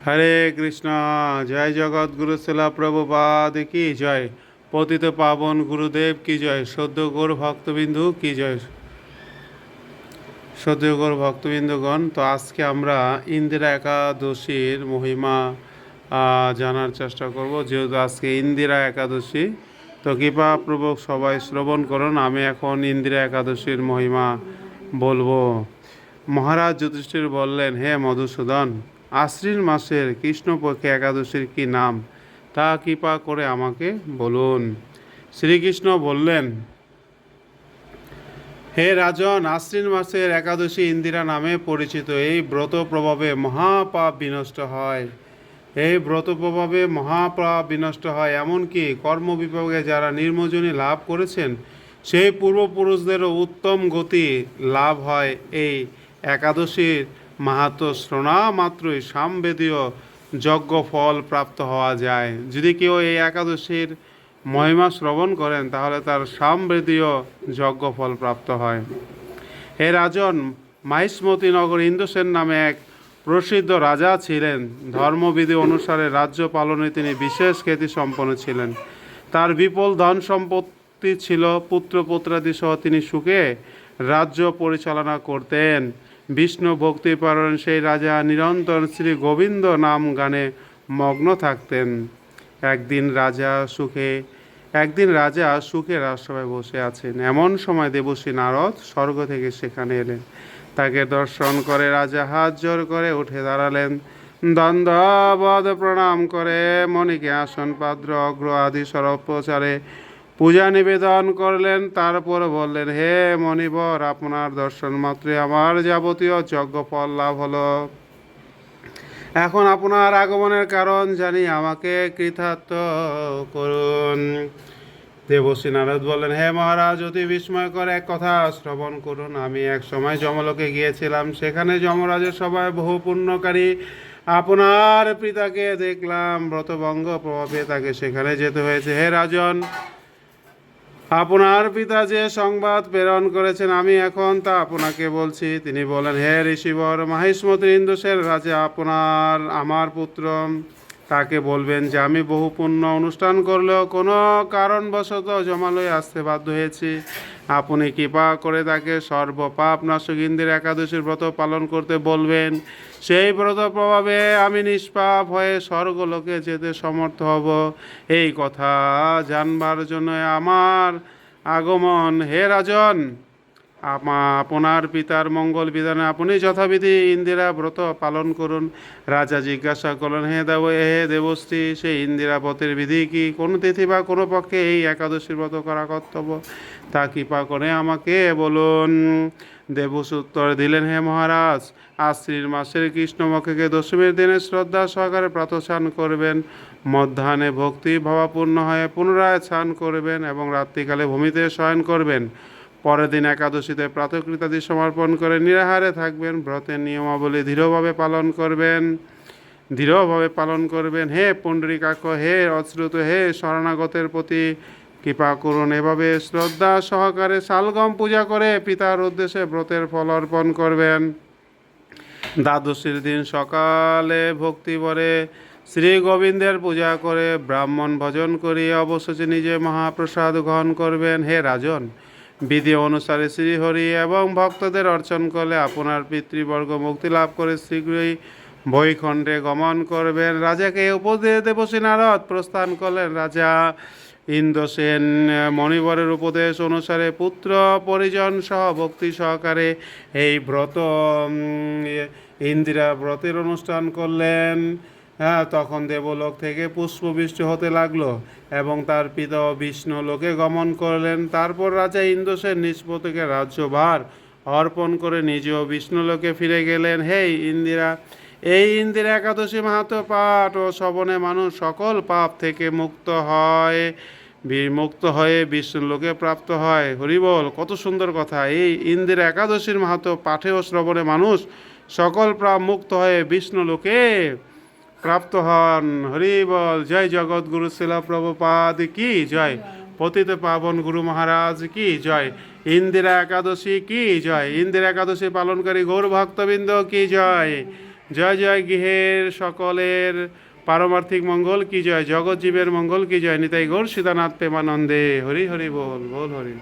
হরে কৃষ্ণ, জয় জগৎ জগৎগুরু শিলা প্রভুপাদ কি জয়? পতিত পাবন গুরুদেব কি জয়? সদ্য গৌর ভক্তবিন্দু কি জয়? সদ্য গৌর ভক্তবিন্দুগণ, তো আজকে আমরা ইন্দিরা একাদশীর মহিমা জানার চেষ্টা করব। যেহেতু আজকে ইন্দিরা একাদশী, তো কৃপাপূর্বক সবাই শ্রবণ করুন। আমি এখন ইন্দিরা একাদশীর মহিমা বলব। মহারাজ যুধিষ্ঠির বললেন, হে মধুসূদন আশ্বিন মাসের কৃষ্ণপক্ষে একাদশীর কি নাম? তা কৃপা করে আমাকে বলুন। শ্রীকৃষ্ণ বললেন, হে রাজন, আশ্বিন মাসের একাদশী ইন্দিরা নামে পরিচিত। এই ব্রত প্রভাবে মহাপাপ বিনষ্ট হয়। এই ব্রত প্রভাবে মহাপাপ বিনষ্ট হয়। এমনকি কর্মবিভাগে যারা নির্মজনী লাভ করেছেন, সেই পূর্বপুরুষদেরও উত্তম গতি লাভ হয়। এই একাদশীর মাহাত্ম শ্রোণা, মাত্রই সামবেদীয় যজ্ঞ ফল প্রাপ্ত হওয়া যায়। যদি কেউ এই একাদশীর মহিমা শ্রবণ করেন, তাহলে তার সামবেদীয় যজ্ঞ ফল প্রাপ্ত হয়। এ রাজন মাহিষ্মতি নগর ইন্দুসেন নামে এক প্রসিদ্ধ রাজা ছিলেন। ধর্মবিধি অনুসারে রাজ্য পালনে তিনি বিশেষ খ্যাতি সম্পন্ন ছিলেন। তার বিপুল ধন সম্পত্তি ছিল পুত্র পুত্রাদি সহ তিনি সুখে রাজ্য পরিচালনা করতেন। বিষ্ণু ভক্তি পালন সেই রাজা নিরন্তর শ্রী গোবিন্দ নাম গানে মগ্ন থাকতেন। একদিন রাজা সুখে, একদিন রাজা সুখে রাজসভায় বসে আছেন। এমন সময় দেবশ্রী নারদ স্বর্গ থেকে সেখানে এলেন। তাকে দর্শন করে রাজা হাত জোর করে উঠে দাঁড়ালেন। দ্বন্দ্ববধ প্রণাম করে মণিকে আসন পাদ্র অগ্র আদি সর্বোপচারে পূজা নিবেদন করলেন, তারপর বললেন, হে মণিবর, আপনার দর্শন মাত্রে আমার যাবতীয় যজ্ঞ ফল লাভ হলো। এখন আপনার আগমনের কারণ জানি, আমাকে কৃতার্থ করুন। দেবশ্রী নারদ বললেন, হে মহারাজ, অতি বিস্ময়কর এক কথা শ্রবণ করুন। আমি এক সময় যমলোকে গিয়েছিলাম, সেখানে যমরাজের সবাই বহু পুণ্যকারী আপনার পিতাকে দেখলাম। ব্রতভঙ্গ প্রভাবে তাকে সেখানে যেতে হয়েছে। হে রাজন আপনার পিতা যে সংবাদ প্রেরণ করেছেন, আমি এখন তা আপনাকে বলছি। তিনি বলেন, হে ঋষিবর, মাহিষ্মতি ইন্দুসের রাজা, আপনার, আমার পুত্র তাকে বলবেন যে, আমি বহু পুণ্য অনুষ্ঠান করলেও কোনো কারণবশত জমালয়ে আসতে বাধ্য হয়েছি। আপনি কৃপা করে তাকে সর্বপাপ নাশক ইন্দির একাদশীর ব্রত পালন করতে বলবেন। সেই ব্রত প্রভাবে আমি নিষ্পাপ হয়ে স্বর্গলোকে যেতে সমর্থ হব। এই কথা জানবার জন্য আমার আগমন, হে রাজন। আপনার পিতার মঙ্গল বিধানে আপনি যথাবিধি ইন্দিরা ব্রত পালন করুন। রাজা জিজ্ঞাসা করলেন, হে দেব হে দেবশ্রী, সেই ইন্দিরা ব্রতের বিধি কি? কোনো তিথি বা কোনো পক্ষে এই একাদশীর ব্রত করা কর্তব্য? তা কৃপা করে আমাকে বলুন। দেবস উত্তর দিলেন, হে মহারাজ আশ্বিন মাসের কৃষ্ণপক্ষকে দশমীর দিনে শ্রদ্ধা সহকারে প্রাতস্নান করবেন। মধ্যাহ্নে ভক্তি ভাবাপূর্ণ হয়ে পুনরায় স্নান করবেন এবং রাত্রিকালে ভূমিতে শয়ন করবেন। পরের দিন একাদশীতে প্রাতকৃতাদি সমর্পণ করে নিরাহারে থাকবেন, ব্রতের নিয়মাবলী দৃঢ়ভাবে পালন করবেন, দৃঢ়ভাবে পালন করবেন। হে পুণ্ডরিকাক্ষ, হে অশ্রুত, হে শরণাগতের প্রতি কৃপা করুন। এভাবে শ্রদ্ধা সহকারে শালগম পূজা করে পিতার উদ্দেশ্যে ব্রতের ফল অর্পণ করবেন। দ্বাদশীর দিন সকালে ভক্তি ভরে শ্রী গোবিন্দের পূজা করে ব্রাহ্মণ ভজন করিয়ে অবশেষে নিজে মহাপ্রসাদ গ্রহণ করবেন। হে রাজন বিধি অনুসারে শ্রীহরি এবং ভক্তদের অর্চন করলে আপনার পিতৃবর্গ মুক্তি লাভ করে শীঘ্রই বৈখণ্ডে গমন করবেন। রাজাকে উপদেশ দেবসী নারদ প্রস্থান করলেন রাজা ইন্দ্রসেন। মণিবরের উপদেশ অনুসারে পুত্র পরিজন সহ ভক্তি সহকারে এই ব্রত ইন্দিরা ব্রতের অনুষ্ঠান করলেন। হ্যাঁ তখন দেবলোক থেকে পুষ্পবৃষ্টি হতে লাগল এবং তার পিতা বিষ্ণু লোকে গমন করলেন। তারপর রাজা ইন্দ্রসেন নিষ্পতিকে রাজ্যভার অর্পণ করে নিজেও বিষ্ণুলোকে ফিরে গেলেন। হে ইন্দিরা, এই ইন্দিরা একাদশী মাহাতো পাঠ ও শ্রবণে মানুষ সকল পাপ থেকে মুক্ত হয় বিমুক্ত হয়ে বিষ্ণুলোকে প্রাপ্ত হয়। হরিবল, কত সুন্দর কথা। এই ইন্দিরা একাদশীর মাহাতো পাঠে ও শ্রবণে মানুষ সকল পাপ মুক্ত হয়ে বিষ্ণুলোকে প্রাপ্ত হন। হরি বল, জয় জগৎগুরু শিলা প্রভুপাদ কি জয়? পতিত পাবন গুরু মহারাজ কি জয়? ইন্দিরা একাদশী কি জয়? ইন্দিরা একাদশী পালনকারী গৌর ভক্তবৃন্দ কি জয়? জয় জয় গৃহের সকলের পারমার্থিক মঙ্গল কি জয়? জগৎ জীবের মঙ্গল কি জয়? নিতাই গৌর সীতানাথ প্রেমানন্দে। হরি হরি বল বল, হরি।